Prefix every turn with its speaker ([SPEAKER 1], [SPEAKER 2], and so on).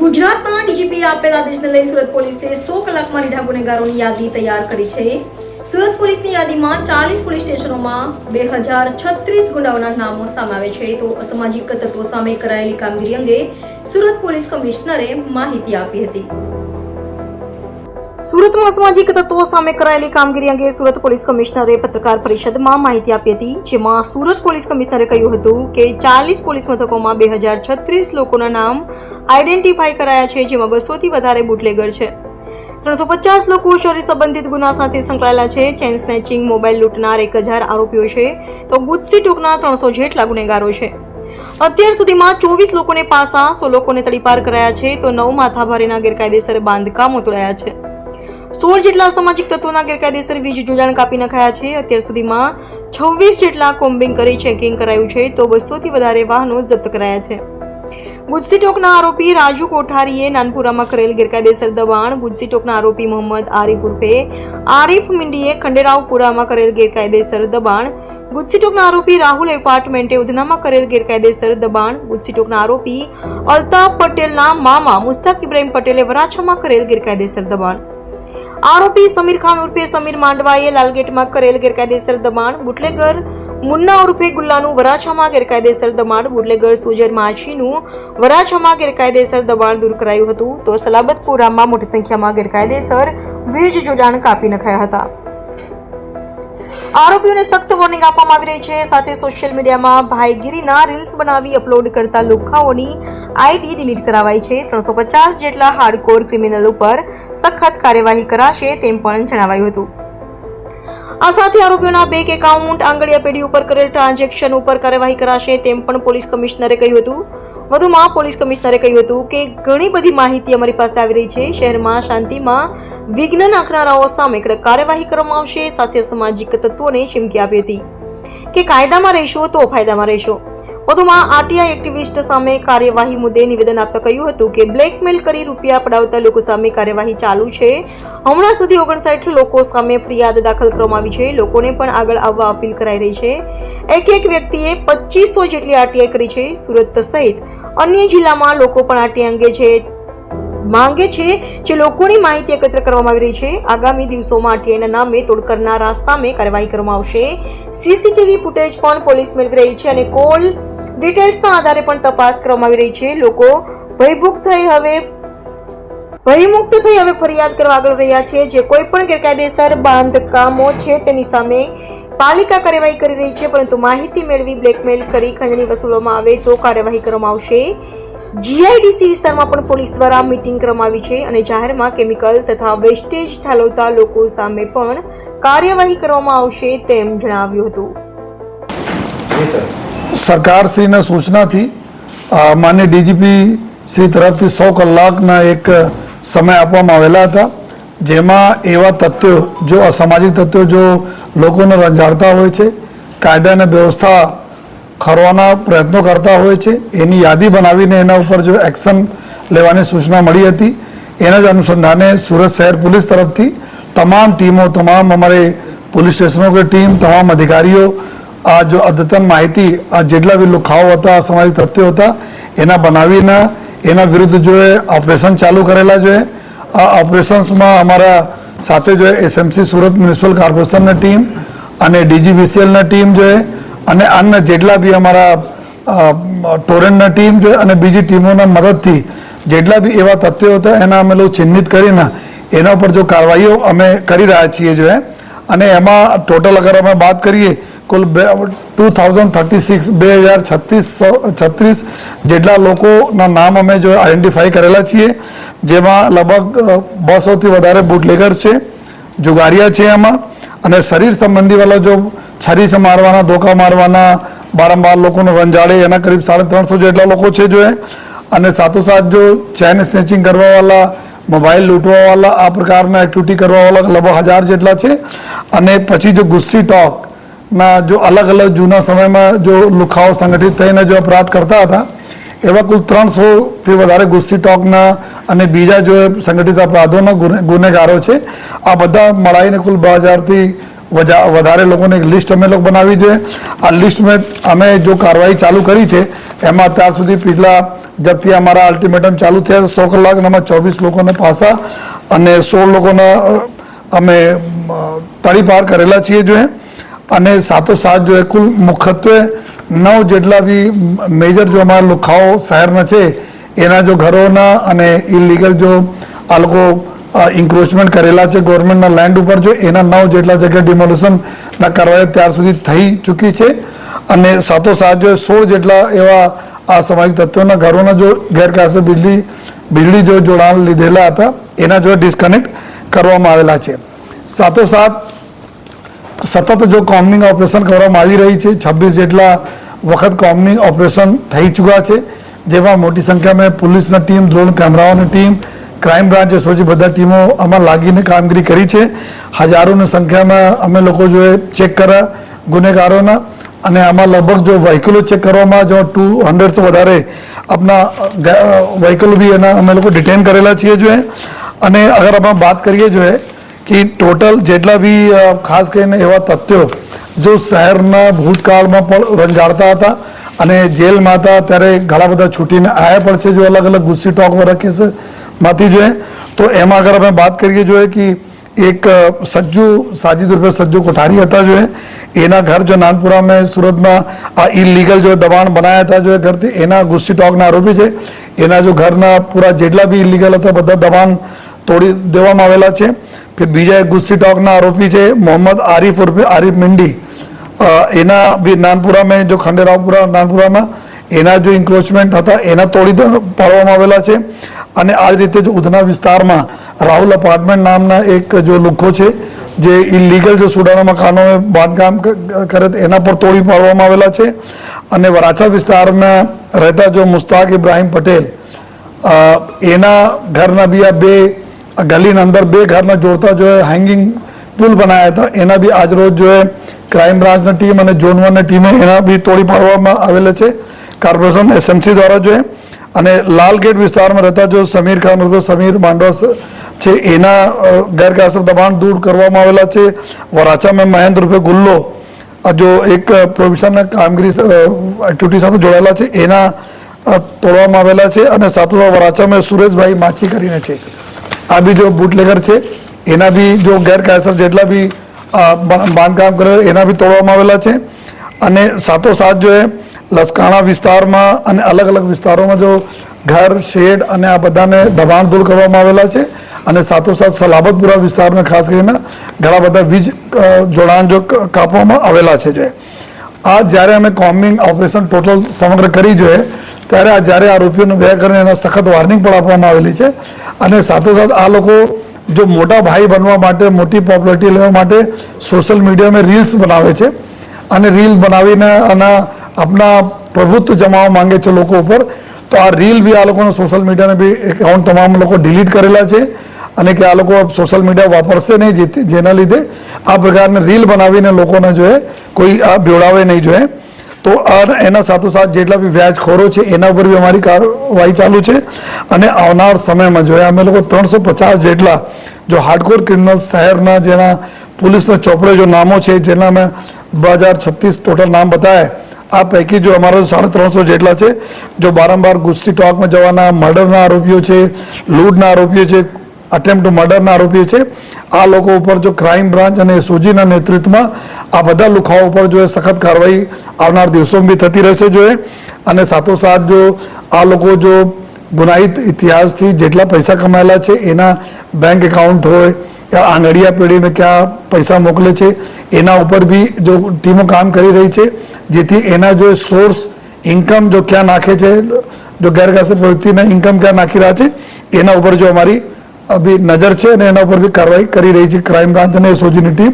[SPEAKER 1] ગુજરાતના ડીજીપી આપેલા આદેશને લઈ સુરત પોલીસે સો કલાકમાં રીઢા ગુનેગારોની યાદી તૈયાર કરી છે. સુરત પોલીસની યાદીમાં ચાલીસ પોલીસ સ્ટેશનોમાં બે હજાર છત્રીસ ગુંડાઓના નામો સામે આવે છે. તો અસામાજિક તત્વો સામે કરાયેલી કામગીરી અંગે સુરત પોલીસ કમિશનરે માહિતી આપી હતી. સુરતમાં અસામાજિક તત્વો સામે કરાયેલી કામગીરી અંગે સુરત પોલીસ કમિશનરે પત્રકાર પરિષદમાં માહિતી આપી હતી, જેમાં સુરત પોલીસ કમિશનરે કહ્યું હતું કે ચાલીસ પોલીસ મથકોમાં બે હજાર છત્રીસ લોકોના નામ આઈડેન્ટિફાઈ કરાયા છે, જેમાં બસોથી વધારે બુટલેગર છે. ત્રણસો પચાસ લોકો શરીર સંબંધિત ગુના સાથે સંકળાયેલા છે, ચેન સ્નેચિંગ, મોબાઈલ લૂંટનાર એક હજાર આરોપીઓ છે, તો ગુજસી ટોકના ત્રણસો જેટલા ગુનેગારો છે. અત્યાર સુધીમાં ચોવીસ લોકોને પાસા, સો લોકોને તડીપાર કરાયા છે, તો નવ માથાભારેના ગેરકાયદેસર બાંધકામો તોડાયા છે. સોળ જેટલા અસામાજિક તત્વોના ગેરકાયદેસર વીજ જોડાણ કાપી નખાયા છે. અત્યાર સુધીમાં છવ્વીસ જેટલા કોમ્બિંગ કરી ચેકિંગ કરાયું છે, તો બસોથી વધારે વાહનો જપ્ત કરાયા છે. ગુજસી ટોકના આરોપી રાજુ કોઠારીએ નાનપુરામાં કરેલ ગેરકાયદેસર દબાણ. ગુજસી ટોકના આરોપી મોહમ્મદ આરિફ ઉર્ફે આરિફ મિંડીએ ખંડેરાવપુરામાં કરેલ ગેરકાયદેસર દબાણ. ગુજસી ટોકના આરોપી રાહુલ એપાર્ટમેન્ટે ઉધનામાં કરેલ ગેરકાયદેસર દબાણ. ગુજસી ટોકના આરોપી અલ્તાફ પટેલના મામા મુસ્તાક ઇબ્રાહીમ પટેલે વરાછામાં કરેલ ગેરકાયદેસર દબાણ. આરોપી સમીર ખાન ઉર્ફે સમીર માંડવાએ લાલગેટમાં કરેલ ગેરકાયદેસર દબાણ, બુટલેગર મુન્ના ઉર્ફે ગુલ્લાનું વરાછામાં ગેરકાયદેસર દબાણ, બુટલેગર સુજર માછીનું વરાછામાં ગેરકાયદેસર દબાણ દૂર કરાયું હતું. તો સલાબતપુરામાં મોટી સંખ્યામાં ગેરકાયદેસર વીજ જોડાણ કાપી નખાયા હતા. આરોપીઓને સખ્ત વોર્નિંગ આપવામાં આવી રહી છે. સાથે સોશિયલ મીડિયામાં ભાઈગીરીના રીલ્સ બનાવી અપલોડ કરતા લુખાઓની આઈડી ડિલીટ કરાવાઈ છે. ત્રણસો પચાસ જેટલા હાર્ડકોર ક્રિમિનલ ઉપર સખત કાર્યવાહી કરાશે તેમ પણ જણાવાયું હતું. આ સાથે આરોપીઓના બેંક એકાઉન્ટ આંગળીયા પેઢી ઉપર કરેલ ટ્રાન્ઝેક્શન ઉપર કાર્યવાહી કરાશે તેમ પણ પોલીસ કમિશનરે કહ્યું હતું. વધુમાં પોલીસ કમિશનરે કહ્યું હતું કે ઘણી બધી માહિતી અમારી પાસે આવી રહી છે. શહેરમાં શાંતિમાં વિઘ્ન નાખનારાઓ સામે કડક કાર્યવાહી કરવામાં આવશે, સાથે સામાજિક તત્વોને ચીમકી આપી હતી કે કાયદામાં રહેશો તો ફાયદામાં રહેશો. વધુમાં આરટીઆઈ એક્ટિવિસ્ટ સામે કાર્યવાહી મુદ્દે નિવેદન આપતા કહ્યું હતું કે બ્લેકમેલ કરી રૂપિયા પડાવતા લોકો સામે કાર્યવાહી ચાલુ છે. હમણાં સુધી ઓગણસાઠ લોકો સામે ફરિયાદ દાખલ કરવામાં આવી છે. લોકોને પણ આગળ આવવા અપીલ કરાઈ રહી છે. એક એક વ્યક્તિએ પચીસો જેટલી આરટીઆઈ કરી છે. સુરત સહિત અન્ય જિલ્લામાં લોકો પણ આરટીઆઈ અંગે છે. માંગે છે જે લોકોની માહિતી એકત્ર કરવામાં આવી રહી છે. આગામી દિવસોમાં આરટીઆઈના નામે તોડ કરનારા સામે કાર્યવાહી કરવામાં આવશે. સીસીટીવી ફૂટેજ પણ પોલીસ મેળવી રહી છે અને કોલ ડિટેલ્સના આધારે પણ તપાસ કરવામાં આવી રહી છે. લોકો ભયભૂત થઈ હવે ભયમુક્ત થઈ હવે ફરિયાદ કરવા આગળ રહ્યા છે. જે કોઈ પણ ગેરકાયદેસર બાંધકામો છે તેની સામે પાલિકા કાર્યવાહી કરી રહી છે, પરંતુ માહિતી મેળવી બ્લેકમેલ કરી ખંડણી વસૂલવામાં આવે તો કાર્યવાહી કરવામાં આવશે. જીઆઈડીસી વિસ્તારમાં પણ પોલીસ દ્વારા મીટિંગ કરવામાં આવી છે અને જાહેરમાં કેમિકલ તથા વેસ્ટેજ ઠાલવતા લોકો સામે પણ કાર્યવાહી કરવામાં આવશે તેમ જણાવ્યું હતું.
[SPEAKER 2] સરકારશ્રીના સૂચનાથી માન્ય ડીજીપી શ્રી તરફથી સો કલાકના એક સમય આપવામાં આવેલા હતા જેમાં એવા તત્વો જો અસામાજિક તત્વો જો લોકોને રંજાડતા હોય છે કાયદા અને વ્યવસ્થા ખરવાના પ્રયત્નો કરતા હોય છે. એની યાદી બનાવીને એના ઉપર જો એક્શન લેવાની સૂચના મળી હતી, એના જ અનુસંધાને સુરત શહેર પોલીસ તરફથી તમામ ટીમો, તમામ અમારે પોલીસ સ્ટેશનો કે ટીમ, તમામ અધિકારીઓ, આ જો અદ્યતન માહિતી, આ જેટલા બી લુખાઓ હતા, સામાજિક તથ્યો હતા, એના બનાવીને એના વિરુદ્ધ જો ઓપરેશન ચાલુ કરેલા જોઈએ આ ઓપરેશન્સમાં અમારા સાથે જો S M C Surat municipal કોર્પોરેશનની ટીમ અને ડીજીવીસીએલના ટીમ જો એ અને અન્ય જેટલા બી અમારા ટોરેન્ટના ટીમ છે અને બીજી ટીમોના મદદથી જેટલા બી એવા તથ્યો હતા, એના અમે લોકો ચિહ્નિત કરીને એના ઉપર જો કાર્યવાહીઓ અમે કરી રહ્યા છીએ જો અને એમાં ટોટલ અગર અમે વાત કરીએ, કુલ બે ટુ થાઉઝન્ડ થર્ટી સિક્સ બે હજાર છત્રીસ છત્રીસ જેટલા લોકોના નામ અમે જો આઈડેન્ટિફાઈ કરેલા છીએ, જેમાં લગભગ બસોથી વધારે બુટલેગર છે, જુગારિયા છે એમાં અને શરીર સંબંધીવાળા જો છરી સે મારવાના, ધોકા મારવાના, વારંવાર લોકોને રંજાડે એના કરીબ સાડા ત્રણસો જેટલા લોકો છે જો અને સાથોસાથ જો ચેન સ્નેચિંગ કરવાવાળા મોબાઈલ લૂંટવાવાળા આ પ્રકારના એક્ટિવિટી કરવાવાળા લગભગ હજાર જેટલા છે. અને પછી જો ગુસ્સી ટોક ના જો અલગ અલગ જૂના સમયમાં જો લુખાઓ સંગઠિત થઈને જો અપરાધ કરતા હતા, એવા કુલ ત્રણસોથી વધારે ગુસ્સી ટોકના અને બીજા જો સંગઠિત અપરાધોના ગુને- ગુનેગારો છે. આ બધા મળાઈને કુલ બે હજારથી વધારે લોકોની એક લિસ્ટ અમે લોકો બનાવી જોઈએ આ લિસ્ટમાં અમે જો કાર્યવાહી ચાલુ કરી છે, એમાં અત્યાર સુધી પિછલા જબથી અમારા અલ્ટિમેટમ ચાલુ થયા સો કલાકનામાં ચોવીસ લોકોને પાસા અને સોળ લોકોના અમે તળી પાર કરેલા છીએ જોઈએ અને સાથોસાથ જો કુલ મુખ્યત્વે નવ જેટલા બી મેજર જો અમારા લુખાઓ શહેરના છે, એના જો ઘરોના અને ઇલીગલ જો આ લોકો ઇન્ક્રોચમેન્ટ કરેલા છે ગવર્મેન્ટના લેન્ડ ઉપર. જો એના નવ જેટલા જગ્યાએ ડિમોલિશનના કાર્યવાહી ત્યાર સુધી થઈ ચૂકી છે. અને સાથોસાથ જો સોળ જેટલા એવા આ સામાજિક તત્વોના ઘરોના જો ગેરકાયદેસર બિજલી વીજળી જો જોડાણ લીધેલા હતા, એના જો ડિસ્કનેક્ટ કરવામાં આવેલા છે. સાથોસાથ સતત જો કોમનિંગ ઓપરેશન કરવામાં આવી રહી છે, છવ્વીસ જેટલા વખત કોમનિંગ ઓપરેશન થઈ ચૂક્યા છે, જેમાં મોટી સંખ્યામાં પોલીસની team drone કેમેરાઓની team crime branch S O G બધા ટીમો આમાં લાગીને કામગીરી કરી છે. હજારોની સંખ્યામાં અમે લોકો જો ચેક કર્યા ગુનેગારોના અને આમાં લગભગ જો વ્હીકલો ચેક કરવામાં જો ટુ હંડ્રેડ વધારે આપણા વ્હીકલ બી એના અમે લોકો ડિટેન કરેલા છીએ જો અને અગર આપણે વાત કરીએ જો કે ટોટલ જેટલા બી ખાસ કરીને એવા તથ્યો જો શહેરના ભૂતકાળમાં પણ રંજાડતા હતા અને જેલમાં હતા ત્યારે ઘણા બધા છૂટીને આવ્યા પણ છે જો અલગ અલગ ગુસ્સી ટોક વાળા કેસમાંથી જોઈએ તો એમાં અગર આપણે વાત કરીએ જોઈએ કે એક સજ્જુ સાજિદ રૂપે સજ્જુ કોઠારી હતા જો એના ઘર જો નાનપુરા મેં સુરતમાં આ ઇલીગલ જો દબાણ બનાવ્યા હતા જો ઘરથી એના ગુસ્સી ટોકના આરોપી છે એના જો ઘરના પૂરા જેટલા બી ઇલીગલ હતા બધા દબાણ તોડી દેવામાં આવેલા છે ફિર બીજા એક ગુસ્સી ટોકના આરોપી છે મોહમ્મદ આરિફ ઉર્ફે આરીફ મિંડી એના બી નાનપુરા મેં જો ખંડેરાવપુરા નાનપુરામાં એના જો ઇન્ક્રોચમેન્ટ હતા એના તોડી પાડવામાં આવેલા છે અને આ રીતે જ ઉધના વિસ્તારમાં રાહુલ અપાર્ટમેન્ટ નામના એક જો લુખ્ખો છે, જે ઇલીગલ જો સુડાના મકાનો બાંધકામ કરે એના પર તોડી પાડવામાં આવેલા છે. અને વરાછા વિસ્તારમાં રહેતા જો મુસ્તાક ઇબ્રાહીમ પટેલ એના ઘરના બી આ બે, ગલીના અંદર બે ઘરના જોડતા જો હેંગિંગ પુલ બનાવ્યા હતા, એના બી આજરોજ જો ક્રાઇમ બ્રાન્ચની ટીમ અને ઝોન વનની ટીમે એના બી તોડી પાડવામાં આવેલા છે. કોર્પોરેશન એસએમસી દ્વારા જો એ અને લાલગેટ વિસ્તારમાં રહેતા જો સમીર ખાન ઉર્ફે સમીર માંડવા છે, એના ગેરકાયદેસર દબાણ દૂર કરવામાં આવેલા છે. વરાછામાં મહેન્દ્ર રૂપે ગુલ્લો જો એક પ્રોવિશનના કામગીરી એક્ટિવિટી સાથે જોડાયેલા છે, એના તોડવામાં આવેલા છે અને સાથોસાથ વરાછામાં સુરેશભાઈ માછી કરીને છે. આ બી જો બુટલેગર છે, એના બી જો ગેરકાયદેસર જેટલા બી બાંધકામ કરે એના બી તોડવામાં આવેલા છે. અને સાથોસાથ જો એ લસકાણા વિસ્તારમાં અને અલગ અલગ વિસ્તારોમાં જો ઘર, શેડ અને આ બધાને દબાણ દૂર કરવામાં આવેલા છે અને સાથોસાથ સલાબતપુરા વિસ્તારમાં ખાસ કરીને ઘણા બધા વીજ જોડાણ જો કાપવામાં આવેલા છે જે. આ જ્યારે અમે કોમ્બિંગ ઓપરેશન ટોટલ સમગ્ર કરી જોઈએ, ત્યારે આ જ્યારે આરોપીઓને બે કરીને એના સખત વાર્નિંગ પણ આપવામાં આવેલી છે અને સાથોસાથ આ લોકો જો મોટા ભાઈ બનવા માટે, મોટી પોપ્યુલરિટી લેવા માટે સોશિયલ મીડિયામાં રીલ્સ બનાવે છે. અને રીલ બનાવીને અને આપણા પ્રભુત્વ જમાવવા માંગે છે લોકો ઉપર તો આ રીલ બી આ લોકોને સોશિયલ મીડિયાને બી એકાઉન્ટ તમામ લોકો ડિલીટ કરેલા છે અને કે આ લોકો સોશિયલ મીડિયા વાપરશે નહીં જેના લીધે આ પ્રકારની રીલ બનાવીને લોકોને જોઈએ કોઈ આ બેવડાવે નહીં જોઈએ તો આ એના સાથોસાથ જેટલા બી વ્યાજખોરો છે એના ઉપર બી અમારી કાર્યવાહી ચાલુ છે અને આવનાર સમયમાં જોઈએ અમે લોકો ત્રણસો પચાસ જેટલા જો હાર્ડકોર ક્રિમિનલ શહેરના જેના પોલીસના ચોપડે જો નામો છે જેના અમે બે હજાર છત્રીસ ટોટલ નામ બતાવ્યા આ પૈકી જો અમારા સાડા ત્રણસો જેટલા છે, જો બારંબાર ગુસ્સી ટોકમાં જવાના મર્ડરના આરોપીઓ છે, લૂંટના આરોપીઓ છે અટેમ્પ્ટ મર્ડરના આરોપીઓ છે, આ લોકો ઉપર જો ક્રાઇમ બ્રાન્ચ અને સોજીના નેતૃત્વમાં આ બધા લુખાઓ ઉપર જો સખત કાર્યવાહી આવનાર દિવસોમાં બી થતી રહેશે જોઈએ અને સાથોસાથ જો આ લોકો જો ગુનાહિત ઇતિહાસથી જેટલા પૈસા કમાયેલા છે, એના બેંક એકાઉન્ટ હોય આંગળીયા પેઢીને ક્યાં પૈસા મોકલે છે? એના ઉપર બી જો ટીમો કામ કરી રહી છે, જેથી એના જો સોર્સ ઇન્કમ જો ક્યાં નાખે છે, જો ગેરકાયદેસર પ્રવૃત્તિના ઇન્કમ ક્યાં નાખી રહ્યા છે, એના ઉપર જો અમારી અભી નજર છે અને એના ઉપર બી કાર્યવાહી કરી રહી છે ક્રાઇમ બ્રાન્ચ અને એસઓજીની ટીમ.